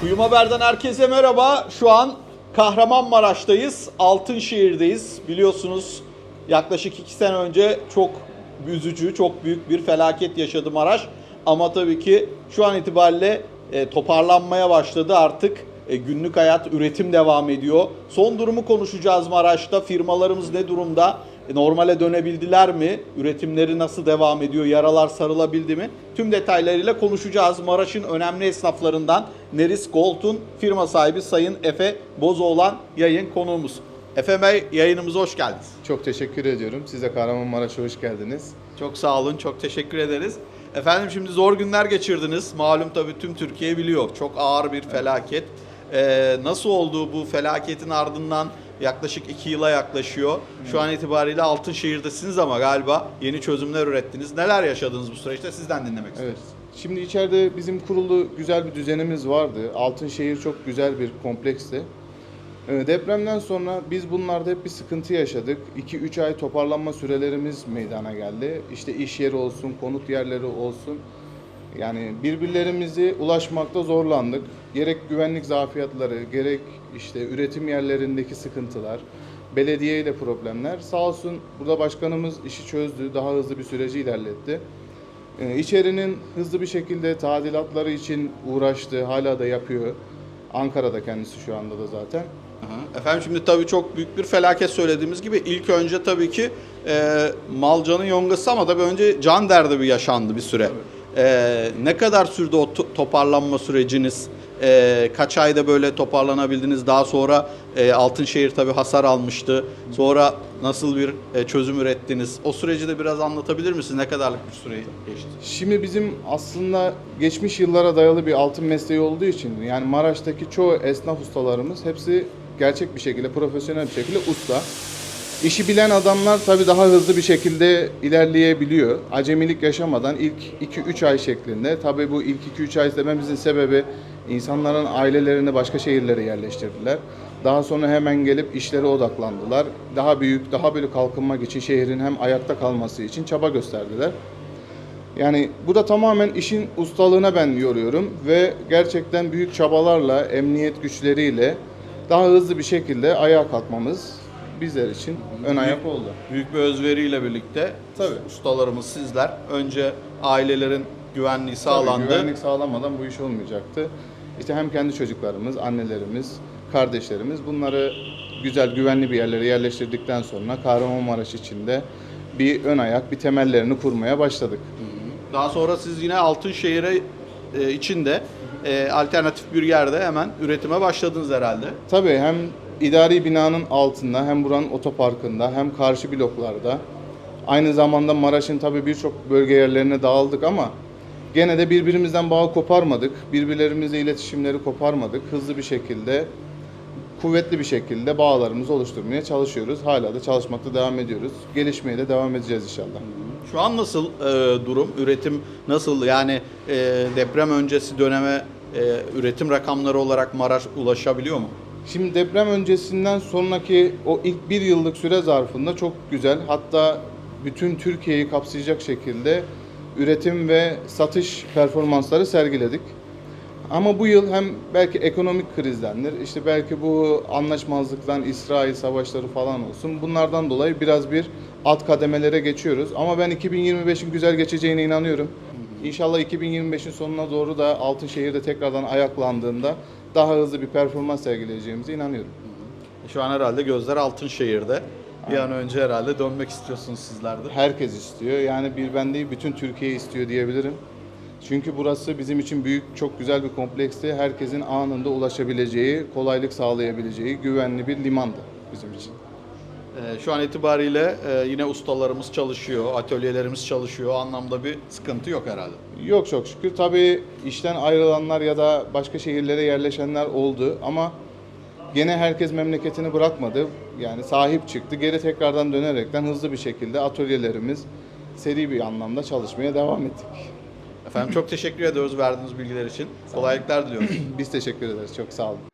Kuyum Haber'den herkese merhaba. Şu an Kahramanmaraş'tayız. Altınşehir'deyiz. Biliyorsunuz yaklaşık iki sene önce çok üzücü, çok büyük bir felaket yaşadı Maraş. Ama tabii ki şu an itibariyle e, toparlanmaya başladı artık. E, günlük hayat, üretim devam ediyor. Son durumu konuşacağız Maraş'ta. Firmalarımız ne durumda? E, Normale dönebildiler mi? Üretimleri nasıl devam ediyor? Yaralar sarılabildi mi? Tüm detaylarıyla konuşacağız. Maraş'ın önemli esnaflarından Neris Gold'un firma sahibi Sayın Efe Bozoğlan yayın konuğumuz. Efe Bey yayınımıza hoş geldiniz. Çok teşekkür ediyorum. Siz de Kahramanmaraş'a hoş geldiniz. Çok sağ olun, çok teşekkür ederiz. Efendim şimdi zor günler geçirdiniz. Malum tabii tüm Türkiye biliyor. Çok ağır bir felaket. Ee, nasıl oldu bu felaketin ardından yaklaşık iki yıla yaklaşıyor. Şu an itibariyle Altınşehir'desiniz ama galiba yeni çözümler ürettiniz. Neler yaşadınız bu süreçte sizden dinlemek Evet. istiyoruz. Şimdi içeride bizim kurulu güzel bir düzenimiz vardı. Altınşehir çok güzel bir kompleksti. Ee, Depremden sonra biz bunlarda hep bir sıkıntı yaşadık. 2-3 ay toparlanma sürelerimiz meydana geldi. İşte iş yeri olsun, konut yerleri olsun. Yani birbirlerimizi ulaşmakta zorlandık. Gerek güvenlik zafiyatları, gerek işte üretim yerlerindeki sıkıntılar, belediye ile problemler. Sağ olsun burada başkanımız işi çözdü, daha hızlı bir süreci ilerletti. Ee, İçerinin hızlı bir şekilde tadilatları için uğraştı, hala da yapıyor. Ankara'da kendisi şu anda da zaten. Efendim şimdi tabii çok büyük bir felaket söylediğimiz gibi ilk önce tabii ki e, mal canın yongası ama tabii önce can derdi bir yaşandı bir süre. E, ne kadar sürdü o to- toparlanma süreciniz? E, kaç ayda böyle toparlanabildiniz? Daha sonra e, Altınşehir tabii hasar almıştı. Sonra nasıl bir e, çözüm ürettiniz? O süreci de biraz anlatabilir misiniz? Ne kadarlık bir süre geçti? Şimdi bizim aslında geçmiş yıllara dayalı bir altın mesleği olduğu için yani Maraş'taki çoğu esnaf ustalarımız hepsi gerçek bir şekilde, profesyonel bir şekilde usta. İşi bilen adamlar tabii daha hızlı bir şekilde ilerleyebiliyor. Acemilik yaşamadan ilk 2-3 ay şeklinde. Tabii bu ilk 2-3 ay dememizin sebebi insanların ailelerini başka şehirlere yerleştirdiler. Daha sonra hemen gelip işlere odaklandılar. Daha büyük, daha böyle kalkınmak için şehrin hem ayakta kalması için çaba gösterdiler. Yani bu da tamamen işin ustalığına ben yoruyorum ve gerçekten büyük çabalarla, emniyet güçleriyle daha hızlı bir şekilde ayağa kalkmamız bizler için ön ayak oldu. Büyük bir özveriyle birlikte Tabii. ustalarımız sizler önce ailelerin güvenliği sağlandı. Tabii güvenlik sağlamadan bu iş olmayacaktı. İşte hem kendi çocuklarımız, annelerimiz, kardeşlerimiz bunları güzel güvenli bir yerlere yerleştirdikten sonra Kahramanmaraş içinde bir ön ayak, bir temellerini kurmaya başladık. Daha sonra siz yine Altınşehir'e e, içinde e, alternatif bir yerde hemen üretime başladınız herhalde. Tabii hem idari binanın altında hem buranın otoparkında hem karşı bloklarda. Aynı zamanda Maraş'ın tabii birçok bölge yerlerine dağıldık ama gene de birbirimizden bağ koparmadık. Birbirlerimizle iletişimleri koparmadık. Hızlı bir şekilde, kuvvetli bir şekilde bağlarımızı oluşturmaya çalışıyoruz. Hala da çalışmakta devam ediyoruz. Gelişmeye de devam edeceğiz inşallah. Şu an nasıl e, durum? Üretim nasıl? Yani e, deprem öncesi döneme e, üretim rakamları olarak Maraş ulaşabiliyor mu? Şimdi deprem öncesinden sonraki o ilk bir yıllık süre zarfında çok güzel hatta bütün Türkiye'yi kapsayacak şekilde üretim ve satış performansları sergiledik. Ama bu yıl hem belki ekonomik krizdendir, işte belki bu anlaşmazlıktan İsrail savaşları falan olsun. Bunlardan dolayı biraz bir alt kademelere geçiyoruz. Ama ben 2025'in güzel geçeceğine inanıyorum. İnşallah 2025'in sonuna doğru da Altınşehir'de tekrardan ayaklandığında daha hızlı bir performans sergileyeceğimize inanıyorum. Şu an herhalde gözler Altınşehir'de. Bir an önce herhalde dönmek istiyorsunuz sizler de. Herkes istiyor. Yani bir ben değil bütün Türkiye istiyor diyebilirim. Çünkü burası bizim için büyük, çok güzel bir kompleksti. Herkesin anında ulaşabileceği, kolaylık sağlayabileceği güvenli bir limandı bizim için. E, şu an itibariyle e, yine ustalarımız çalışıyor, atölyelerimiz çalışıyor. O anlamda bir sıkıntı yok herhalde. Yok çok şükür. Tabii işten ayrılanlar ya da başka şehirlere yerleşenler oldu ama gene herkes memleketini bırakmadı. Yani sahip çıktı. Geri tekrardan dönerekten hızlı bir şekilde atölyelerimiz seri bir anlamda çalışmaya devam ettik. Efendim çok teşekkür ediyoruz verdiğiniz bilgiler için. Kolaylıklar diliyoruz. Biz teşekkür ederiz. Çok sağ olun.